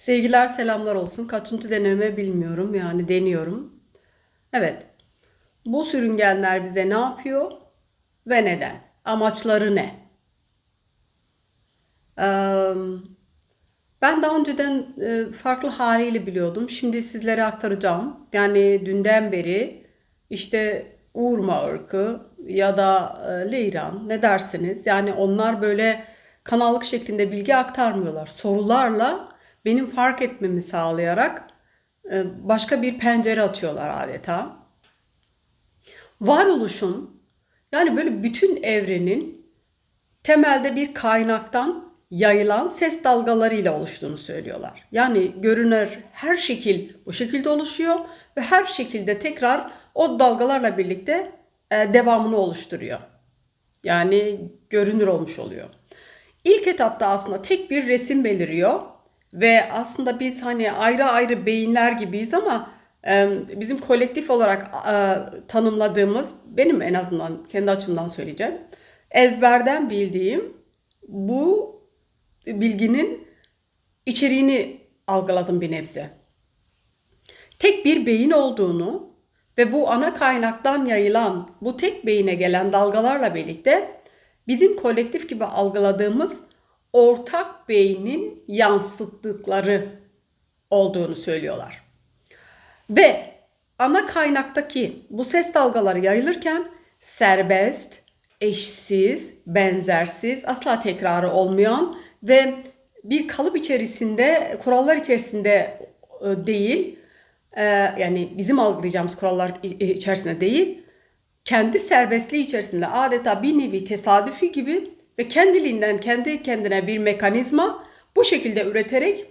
Sevgiler selamlar olsun. Kaçıncı deneme bilmiyorum. Yani deniyorum. Evet. Bu sürüngenler bize ne yapıyor ve neden? Amaçları ne? Ben daha önceden farklı haliyle biliyordum. Şimdi sizlere aktaracağım. Yani dünden beri işte Urma ırkı ya da Leyran ne dersiniz? Yani onlar böyle kanallık şeklinde bilgi aktarmıyorlar. Sorularla benim fark etmemi sağlayarak e, başka bir pencere açıyorlar adeta. Varoluşun yani böyle bütün evrenin temelde bir kaynaktan yayılan ses dalgalarıyla oluştuğunu söylüyorlar. Yani görünür her şekil bu şekilde oluşuyor ve her şekilde tekrar o dalgalarla birlikte e, devamını oluşturuyor. Yani görünür olmuş oluyor. İlk etapta aslında tek bir resim beliriyor ve aslında biz hani ayrı ayrı beyinler gibiyiz ama bizim kolektif olarak tanımladığımız benim en azından kendi açımdan söyleyeceğim. Ezberden bildiğim bu bilginin içeriğini algıladım bir nebze. Tek bir beyin olduğunu ve bu ana kaynaktan yayılan bu tek beyine gelen dalgalarla birlikte bizim kolektif gibi algıladığımız ortak beynin yansıttıkları olduğunu söylüyorlar. Ve ana kaynaktaki bu ses dalgaları yayılırken serbest, eşsiz, benzersiz, asla tekrarı olmayan ve bir kalıp içerisinde, kurallar içerisinde e, değil, e, yani bizim algılayacağımız kurallar içerisinde değil, kendi serbestliği içerisinde adeta bir nevi tesadüfi gibi ve kendiliğinden kendi kendine bir mekanizma bu şekilde üreterek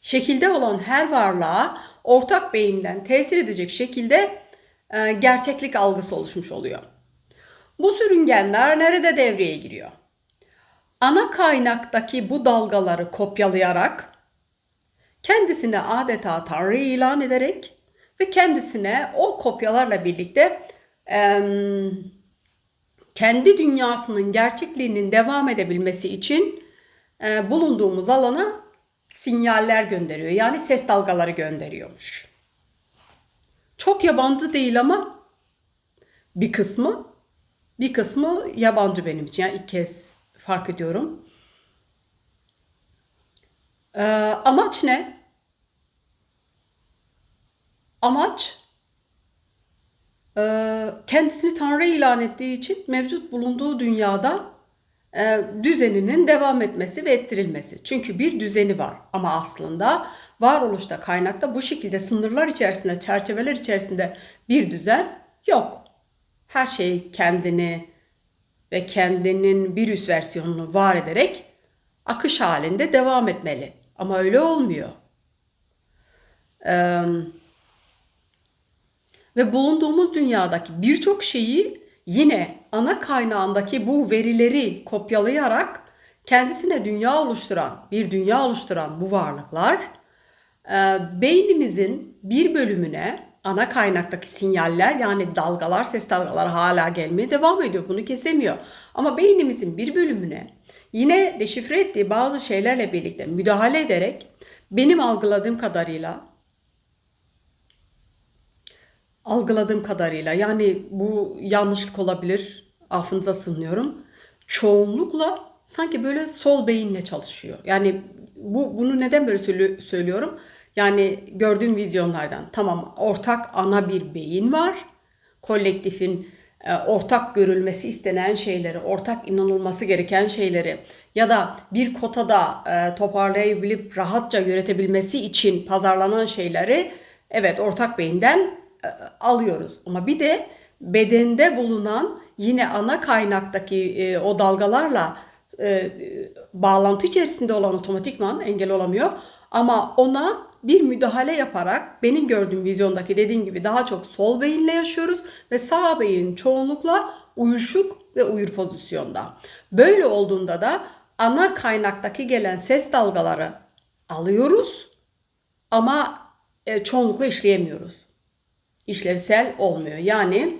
şekilde olan her varlığa ortak beyinden tesir edecek şekilde e, gerçeklik algısı oluşmuş oluyor. Bu sürüngenler nerede devreye giriyor? Ana kaynaktaki bu dalgaları kopyalayarak kendisini adeta Tanrı ilan ederek ve kendisine o kopyalarla birlikte e, kendi dünyasının gerçekliğinin devam edebilmesi için e, bulunduğumuz alana sinyaller gönderiyor. Yani ses dalgaları gönderiyormuş. Çok yabancı değil ama bir kısmı bir kısmı yabancı benim için. Yani ilk kez fark ediyorum. Ee, amaç ne? Amaç kendisini Tanrı ilan ettiği için mevcut bulunduğu dünyada e, düzeninin devam etmesi ve ettirilmesi. Çünkü bir düzeni var ama aslında varoluşta kaynakta bu şekilde sınırlar içerisinde, çerçeveler içerisinde bir düzen yok. Her şey kendini ve kendinin bir üst versiyonunu var ederek akış halinde devam etmeli. Ama öyle olmuyor. Ee, ve bulunduğumuz dünyadaki birçok şeyi yine ana kaynağındaki bu verileri kopyalayarak kendisine dünya oluşturan, bir dünya oluşturan bu varlıklar e, beynimizin bir bölümüne ana kaynaktaki sinyaller yani dalgalar, ses dalgaları hala gelmeye devam ediyor. Bunu kesemiyor. Ama beynimizin bir bölümüne yine deşifre ettiği bazı şeylerle birlikte müdahale ederek benim algıladığım kadarıyla algıladığım kadarıyla yani bu yanlışlık olabilir. Affınıza sığınıyorum. Çoğunlukla sanki böyle sol beyinle çalışıyor. Yani bu bunu neden böyle söylüyorum? Yani gördüğüm vizyonlardan tamam ortak ana bir beyin var. Kolektifin e, ortak görülmesi istenen şeyleri, ortak inanılması gereken şeyleri ya da bir kotada e, toparlayabilip rahatça yönetebilmesi için pazarlanan şeyleri evet ortak beyinden alıyoruz. Ama bir de bedende bulunan yine ana kaynaktaki o dalgalarla bağlantı içerisinde olan otomatikman engel olamıyor. Ama ona bir müdahale yaparak benim gördüğüm vizyondaki dediğim gibi daha çok sol beyinle yaşıyoruz ve sağ beyin çoğunlukla uyuşuk ve uyur pozisyonda. Böyle olduğunda da ana kaynaktaki gelen ses dalgaları alıyoruz ama e, çoğunlukla işleyemiyoruz. İşlevsel olmuyor. Yani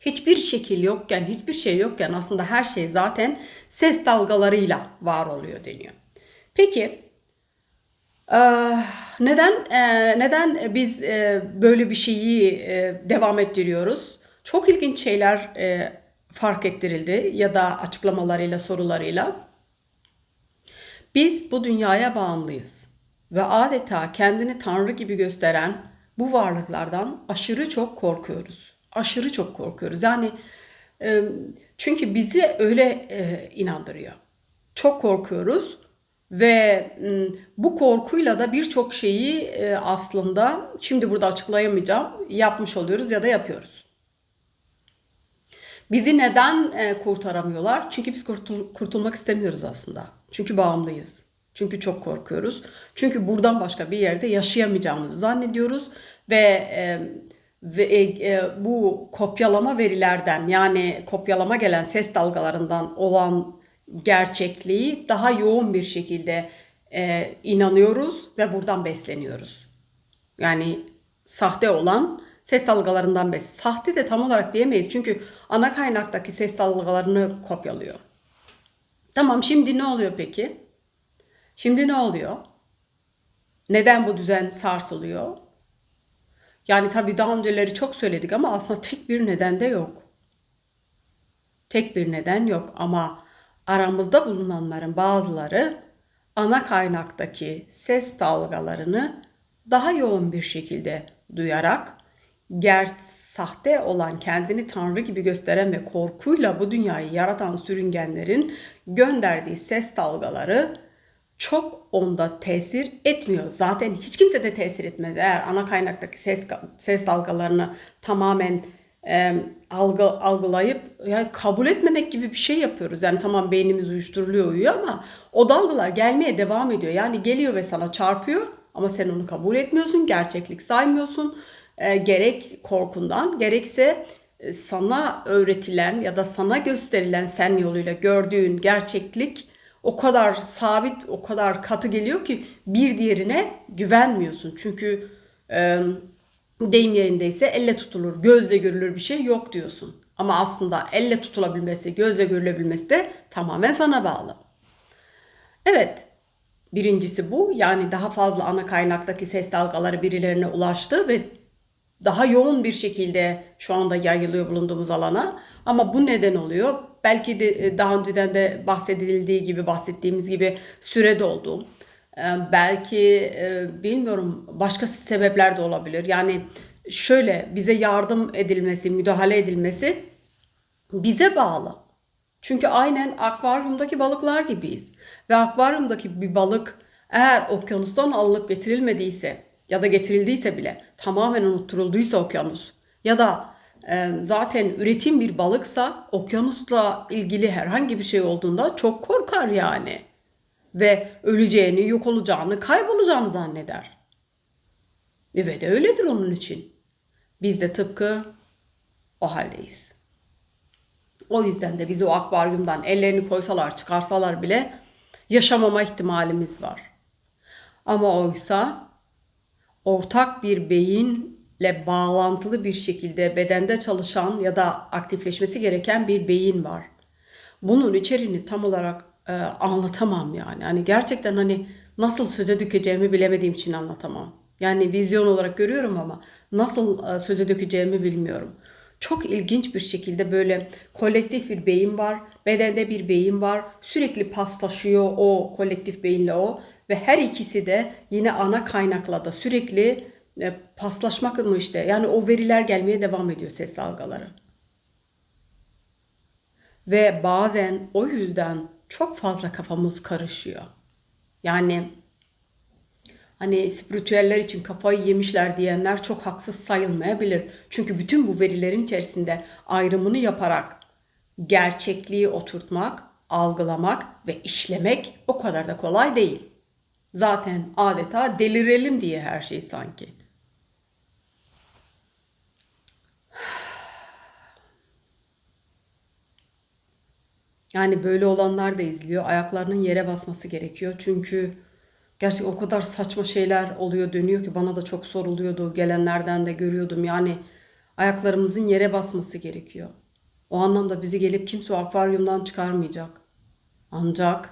hiçbir şekil yokken, hiçbir şey yokken aslında her şey zaten ses dalgalarıyla var oluyor deniyor. Peki Eee, neden eee, neden biz eee, böyle bir şeyi devam ettiriyoruz? Çok ilginç şeyler fark ettirildi ya da açıklamalarıyla, sorularıyla. Biz bu dünyaya bağımlıyız ve adeta kendini Tanrı gibi gösteren bu varlıklardan aşırı çok korkuyoruz. Aşırı çok korkuyoruz. Yani çünkü bizi öyle inandırıyor. Çok korkuyoruz ve bu korkuyla da birçok şeyi aslında şimdi burada açıklayamayacağım yapmış oluyoruz ya da yapıyoruz. Bizi neden kurtaramıyorlar? Çünkü biz kurtul- kurtulmak istemiyoruz aslında. Çünkü bağımlıyız. Çünkü çok korkuyoruz. Çünkü buradan başka bir yerde yaşayamayacağımızı zannediyoruz ve e, ve e, e, bu kopyalama verilerden yani kopyalama gelen ses dalgalarından olan gerçekliği daha yoğun bir şekilde e, inanıyoruz ve buradan besleniyoruz. Yani sahte olan ses dalgalarından besi. Sahte de tam olarak diyemeyiz çünkü ana kaynaktaki ses dalgalarını kopyalıyor. Tamam şimdi ne oluyor peki? Şimdi ne oluyor? Neden bu düzen sarsılıyor? Yani tabii daha önceleri çok söyledik ama aslında tek bir neden de yok. Tek bir neden yok ama aramızda bulunanların bazıları ana kaynaktaki ses dalgalarını daha yoğun bir şekilde duyarak ger sahte olan kendini tanrı gibi gösteren ve korkuyla bu dünyayı yaratan sürüngenlerin gönderdiği ses dalgaları çok onda tesir etmiyor. Zaten hiç kimse de tesir etmez. Eğer ana kaynaktaki ses ses dalgalarını tamamen e, algı, algılayıp yani kabul etmemek gibi bir şey yapıyoruz. Yani tamam beynimiz uyuşturuluyor uyuyor ama o dalgalar gelmeye devam ediyor. Yani geliyor ve sana çarpıyor ama sen onu kabul etmiyorsun, gerçeklik saymıyorsun. E, gerek korkundan gerekse sana öğretilen ya da sana gösterilen sen yoluyla gördüğün gerçeklik o kadar sabit, o kadar katı geliyor ki bir diğerine güvenmiyorsun. Çünkü e, deyim yerindeyse elle tutulur, gözle görülür bir şey yok diyorsun. Ama aslında elle tutulabilmesi, gözle görülebilmesi de tamamen sana bağlı. Evet, birincisi bu. Yani daha fazla ana kaynaktaki ses dalgaları birilerine ulaştı ve daha yoğun bir şekilde şu anda yayılıyor bulunduğumuz alana. Ama bu neden oluyor? Belki de daha önceden de bahsedildiği gibi, bahsettiğimiz gibi süre doldu. E, belki e, bilmiyorum başka sebepler de olabilir. Yani şöyle bize yardım edilmesi, müdahale edilmesi bize bağlı. Çünkü aynen akvaryumdaki balıklar gibiyiz. Ve akvaryumdaki bir balık eğer okyanustan alıp getirilmediyse ya da getirildiyse bile tamamen unutturulduysa okyanus ya da zaten üretim bir balıksa okyanusla ilgili herhangi bir şey olduğunda çok korkar yani. Ve öleceğini, yok olacağını, kaybolacağını zanneder. Ve de öyledir onun için. Biz de tıpkı o haldeyiz. O yüzden de bizi o akvaryumdan ellerini koysalar, çıkarsalar bile yaşamama ihtimalimiz var. Ama oysa ortak bir beyinle bağlantılı bir şekilde bedende çalışan ya da aktifleşmesi gereken bir beyin var. Bunun içeriğini tam olarak e, anlatamam yani. Hani gerçekten hani nasıl söze dökeceğimi bilemediğim için anlatamam. Yani vizyon olarak görüyorum ama nasıl e, söze dökeceğimi bilmiyorum. Çok ilginç bir şekilde böyle kolektif bir beyin var, bedende bir beyin var. Sürekli paslaşıyor o kolektif beyinle o ve her ikisi de yine ana kaynakla da sürekli e, paslaşmak mı işte yani o veriler gelmeye devam ediyor ses dalgaları. Ve bazen o yüzden çok fazla kafamız karışıyor. Yani hani spiritüeller için kafayı yemişler diyenler çok haksız sayılmayabilir. Çünkü bütün bu verilerin içerisinde ayrımını yaparak gerçekliği oturtmak, algılamak ve işlemek o kadar da kolay değil. Zaten adeta delirelim diye her şey sanki. Yani böyle olanlar da izliyor. Ayaklarının yere basması gerekiyor. Çünkü gerçekten o kadar saçma şeyler oluyor dönüyor ki bana da çok soruluyordu. Gelenlerden de görüyordum. Yani ayaklarımızın yere basması gerekiyor. O anlamda bizi gelip kimse o akvaryumdan çıkarmayacak. Ancak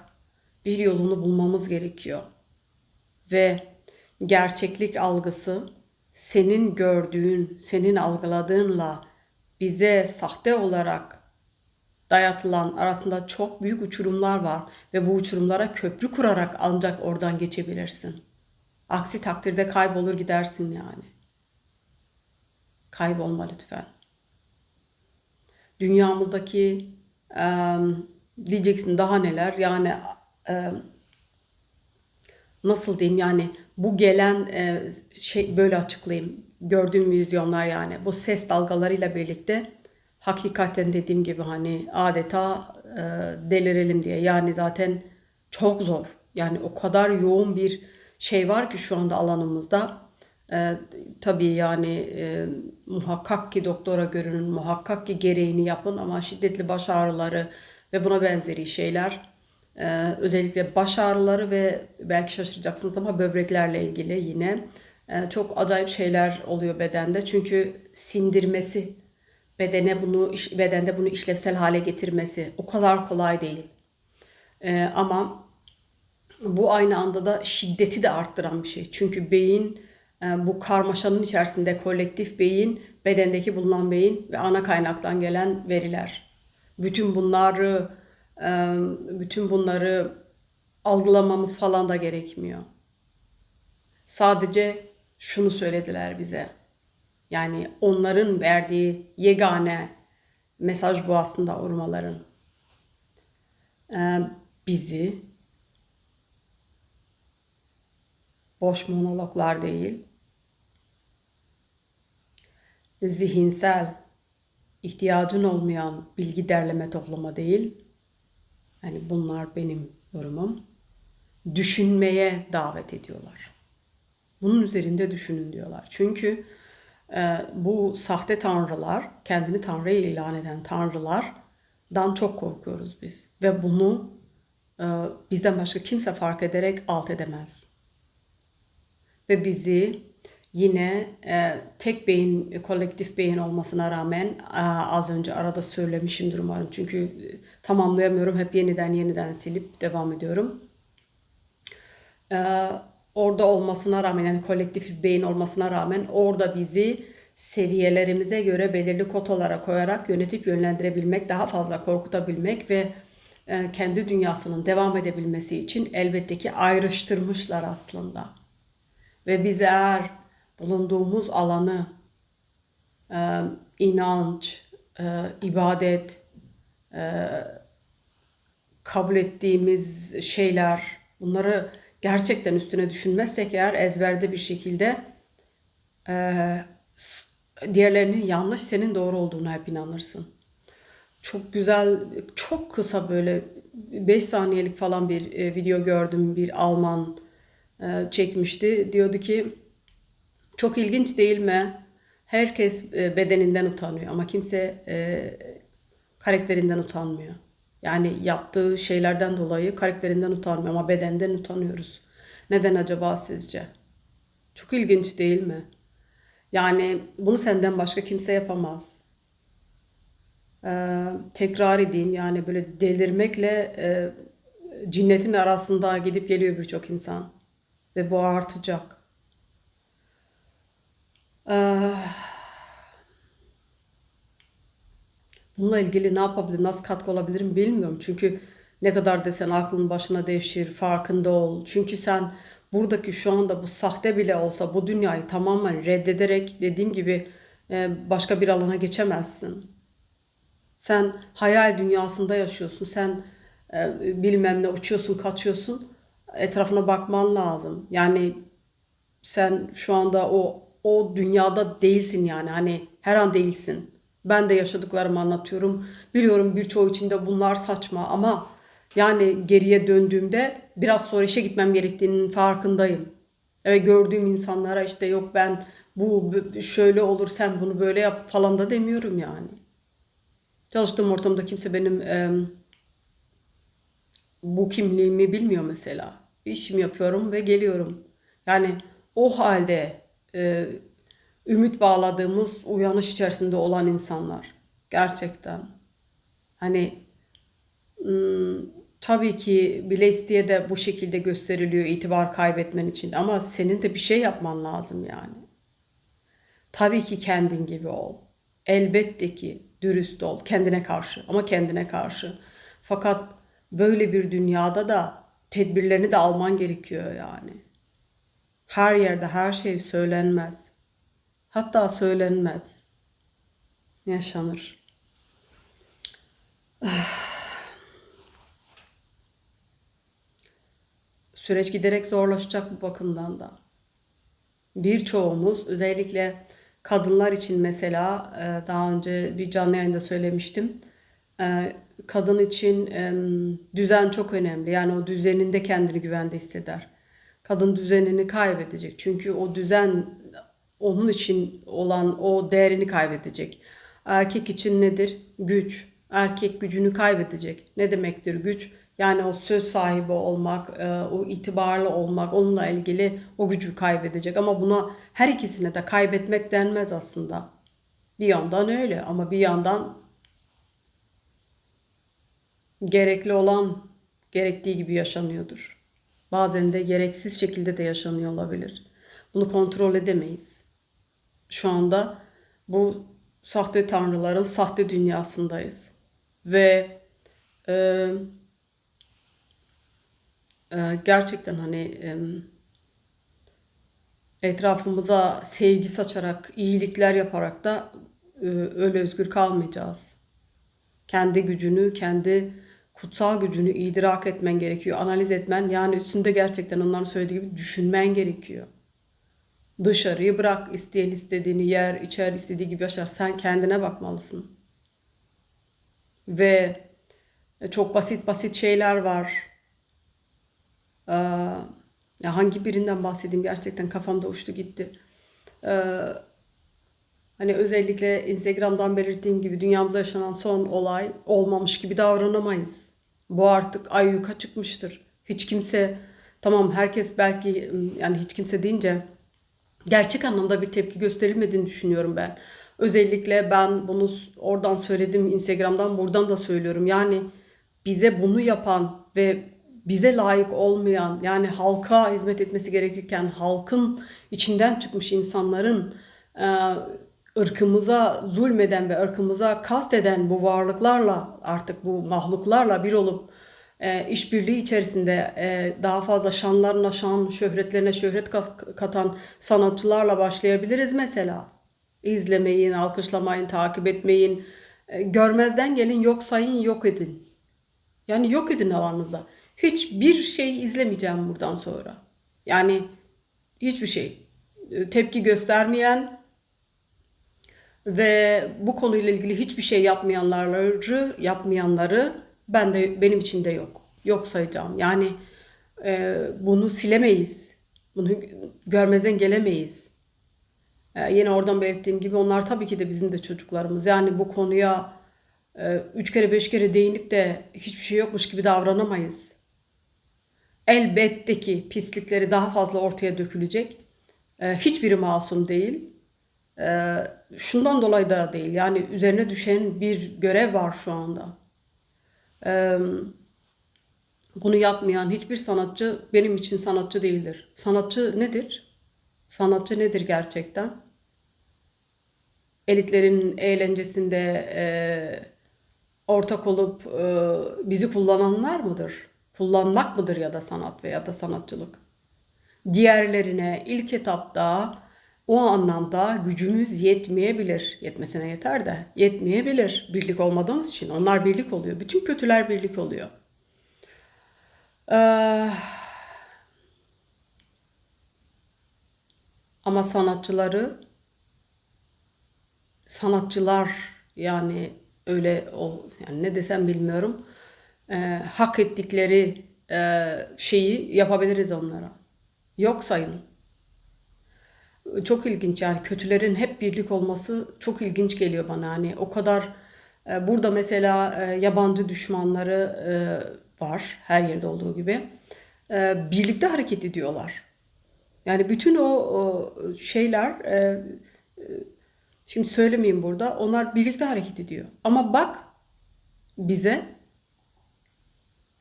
bir yolunu bulmamız gerekiyor. ve gerçeklik algısı senin gördüğün, senin algıladığınla bize sahte olarak dayatılan arasında çok büyük uçurumlar var ve bu uçurumlara köprü kurarak ancak oradan geçebilirsin. Aksi takdirde kaybolur gidersin yani. Kaybolma lütfen. Dünyamızdaki e, diyeceksin daha neler yani e, nasıl diyeyim yani bu gelen e, şey böyle açıklayayım gördüğüm vizyonlar yani bu ses dalgalarıyla birlikte hakikaten dediğim gibi hani adeta e, delirelim diye. Yani zaten çok zor. Yani o kadar yoğun bir şey var ki şu anda alanımızda. E, tabii yani e, muhakkak ki doktora görünün muhakkak ki gereğini yapın ama şiddetli baş ağrıları ve buna benzeri şeyler ee, özellikle baş ağrıları ve belki şaşıracaksınız ama böbreklerle ilgili yine e, çok acayip şeyler oluyor bedende. Çünkü sindirmesi, bedene bunu bedende bunu işlevsel hale getirmesi o kadar kolay değil. Ee, ama bu aynı anda da şiddeti de arttıran bir şey. Çünkü beyin e, bu karmaşanın içerisinde kolektif beyin, bedendeki bulunan beyin ve ana kaynaktan gelen veriler. Bütün bunları bütün bunları algılamamız falan da gerekmiyor. Sadece şunu söylediler bize. Yani onların verdiği yegane mesaj bu aslında urmaların. Bizi boş monologlar değil, zihinsel, ihtiyacın olmayan bilgi derleme toplama değil, yani bunlar benim yorumum. Düşünmeye davet ediyorlar. Bunun üzerinde düşünün diyorlar. Çünkü bu sahte tanrılar, kendini tanrıya ilan eden tanrılardan çok korkuyoruz biz. Ve bunu e, bizden başka kimse fark ederek alt edemez. Ve bizi yine e, tek beyin, kolektif beyin olmasına rağmen e, az önce arada söylemişimdir umarım. Çünkü tamamlayamıyorum. Hep yeniden yeniden silip devam ediyorum. E, orada olmasına rağmen yani kolektif beyin olmasına rağmen orada bizi seviyelerimize göre belirli kotalara koyarak yönetip yönlendirebilmek, daha fazla korkutabilmek ve e, kendi dünyasının devam edebilmesi için elbette ki ayrıştırmışlar aslında. Ve biz eğer bulunduğumuz alanı e, inanç, e, ibadet, kabul ettiğimiz şeyler bunları gerçekten üstüne düşünmezsek eğer ezberde bir şekilde e, diğerlerinin yanlış senin doğru olduğunu hep inanırsın. Çok güzel, çok kısa böyle 5 saniyelik falan bir e, video gördüm. Bir Alman e, çekmişti. Diyordu ki çok ilginç değil mi? Herkes e, bedeninden utanıyor ama kimse e, karakterinden utanmıyor. Yani yaptığı şeylerden dolayı karakterinden utanmıyor ama bedenden utanıyoruz. Neden acaba sizce? Çok ilginç değil mi? Yani bunu senden başka kimse yapamaz. Ee, tekrar edeyim yani böyle delirmekle e, cinnetin arasında gidip geliyor birçok insan. Ve bu artacak. Ah. Bununla ilgili ne yapabilirim, nasıl katkı olabilirim bilmiyorum. Çünkü ne kadar desen aklın başına devşir, farkında ol. Çünkü sen buradaki şu anda bu sahte bile olsa bu dünyayı tamamen reddederek dediğim gibi e, başka bir alana geçemezsin. Sen hayal dünyasında yaşıyorsun. Sen e, bilmem ne uçuyorsun, kaçıyorsun. Etrafına bakman lazım. Yani sen şu anda o o dünyada değilsin yani hani her an değilsin. Ben de yaşadıklarımı anlatıyorum. Biliyorum birçoğu içinde bunlar saçma ama yani geriye döndüğümde biraz sonra işe gitmem gerektiğinin farkındayım. Ve gördüğüm insanlara işte yok ben bu şöyle olur sen bunu böyle yap falan da demiyorum yani. Çalıştığım ortamda kimse benim e, bu kimliğimi bilmiyor mesela. İşimi yapıyorum ve geliyorum. Yani o halde e, ümit bağladığımız uyanış içerisinde olan insanlar. Gerçekten. Hani Tabii ki bile isteye de bu şekilde gösteriliyor itibar kaybetmen için ama senin de bir şey yapman lazım yani. Tabii ki kendin gibi ol. Elbette ki dürüst ol kendine karşı ama kendine karşı. Fakat böyle bir dünyada da tedbirlerini de alman gerekiyor yani. Her yerde her şey söylenmez. Hatta söylenmez. Yaşanır. Süreç giderek zorlaşacak bu bakımdan da. Birçoğumuz özellikle kadınlar için mesela e, daha önce bir canlı yayında söylemiştim. E, Kadın için düzen çok önemli. Yani o düzeninde kendini güvende hisseder. Kadın düzenini kaybedecek. Çünkü o düzen onun için olan o değerini kaybedecek. Erkek için nedir? Güç. Erkek gücünü kaybedecek. Ne demektir güç? Yani o söz sahibi olmak, e, o itibarlı olmak, onunla ilgili o gücü kaybedecek. Ama buna her ikisine de kaybetmek denmez aslında. Bir yandan öyle ama bir yandan gerekli olan gerektiği gibi yaşanıyordur. Bazen de gereksiz şekilde de yaşanıyor olabilir. Bunu kontrol edemeyiz. Şu anda bu sahte tanrıların sahte dünyasındayız. Ve e, e, gerçekten hani e, etrafımıza sevgi saçarak, iyilikler yaparak da e, öyle özgür kalmayacağız. Kendi gücünü, kendi kutsal gücünü idrak etmen gerekiyor, analiz etmen. Yani üstünde gerçekten onların söylediği gibi düşünmen gerekiyor. Dışarıyı bırak, isteyen istediğini yer, içer, istediği gibi yaşar. Sen kendine bakmalısın. Ve çok basit basit şeyler var. Ee, ya hangi birinden bahsedeyim gerçekten kafamda uçtu gitti. Ee, hani özellikle Instagram'dan belirttiğim gibi dünyamızda yaşanan son olay olmamış gibi davranamayız. Bu artık ayyuka çıkmıştır. Hiç kimse tamam herkes belki yani hiç kimse deyince gerçek anlamda bir tepki gösterilmediğini düşünüyorum ben. Özellikle ben bunu oradan söyledim Instagram'dan buradan da söylüyorum. Yani bize bunu yapan ve bize layık olmayan yani halka hizmet etmesi gerekirken halkın içinden çıkmış insanların e, ırkımıza zulmeden ve ırkımıza kasteden bu varlıklarla artık bu mahluklarla bir olup e, işbirliği içerisinde e, daha fazla şanlarına şan, şöhretlerine şöhret katan sanatçılarla başlayabiliriz mesela. İzlemeyin, alkışlamayın, takip etmeyin, e, görmezden gelin, yok sayın, yok edin. Yani yok edin alanınızda. Hiçbir şey izlemeyeceğim buradan sonra. Yani hiçbir şey. Tepki göstermeyen, ve bu konuyla ilgili hiçbir şey yapmayanları yapmayanları ben de benim için de yok. Yok sayacağım. Yani e, bunu silemeyiz. Bunu görmezden gelemeyiz. E, yine oradan belirttiğim gibi onlar tabii ki de bizim de çocuklarımız. Yani bu konuya e, üç kere beş kere değinip de hiçbir şey yokmuş gibi davranamayız. Elbette ki pislikleri daha fazla ortaya dökülecek. E, hiçbiri masum değil. Ee, şundan dolayı da değil. Yani üzerine düşen bir görev var şu anda. Ee, bunu yapmayan hiçbir sanatçı benim için sanatçı değildir. Sanatçı nedir? Sanatçı nedir gerçekten? Elitlerin eğlencesinde e, ortak olup e, bizi kullananlar mıdır? Kullanmak mıdır ya da sanat veya da sanatçılık? Diğerlerine ilk etapta o anlamda gücümüz yetmeyebilir. Yetmesine yeter de yetmeyebilir birlik olmadığımız için. Onlar birlik oluyor. Bütün kötüler birlik oluyor. Ee, ama sanatçıları sanatçılar yani öyle o yani ne desem bilmiyorum. Ee, hak ettikleri e, şeyi yapabiliriz onlara. Yok sayın çok ilginç yani kötülerin hep birlik olması çok ilginç geliyor bana. Hani o kadar e, burada mesela e, yabancı düşmanları e, var her yerde olduğu gibi. Birlikte hareket ediyorlar. Yani bütün o şeyler şimdi söylemeyeyim burada. Onlar birlikte hareket ediyor. Ama bak bize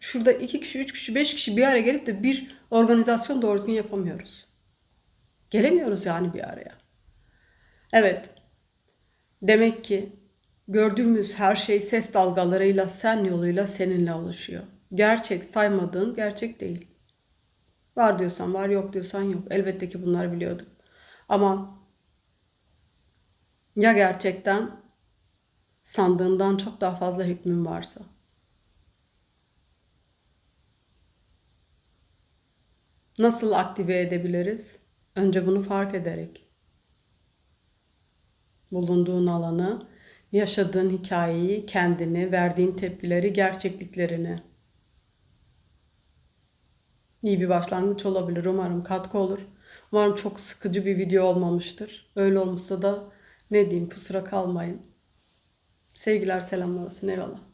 şurada iki kişi, üç kişi, beş kişi bir araya gelip de bir organizasyon doğru düzgün yapamıyoruz. Gelemiyoruz yani bir araya. Evet. Demek ki gördüğümüz her şey ses dalgalarıyla, sen yoluyla seninle oluşuyor. Gerçek saymadığın gerçek değil. Var diyorsan var, yok diyorsan yok. Elbette ki bunları biliyorduk. Ama ya gerçekten sandığından çok daha fazla hükmün varsa? Nasıl aktive edebiliriz? Önce bunu fark ederek. Bulunduğun alanı, yaşadığın hikayeyi, kendini, verdiğin tepkileri, gerçekliklerini. İyi bir başlangıç olabilir. Umarım katkı olur. Umarım çok sıkıcı bir video olmamıştır. Öyle olmuşsa da ne diyeyim kusura kalmayın. Sevgiler selamlar olsun eyvallah.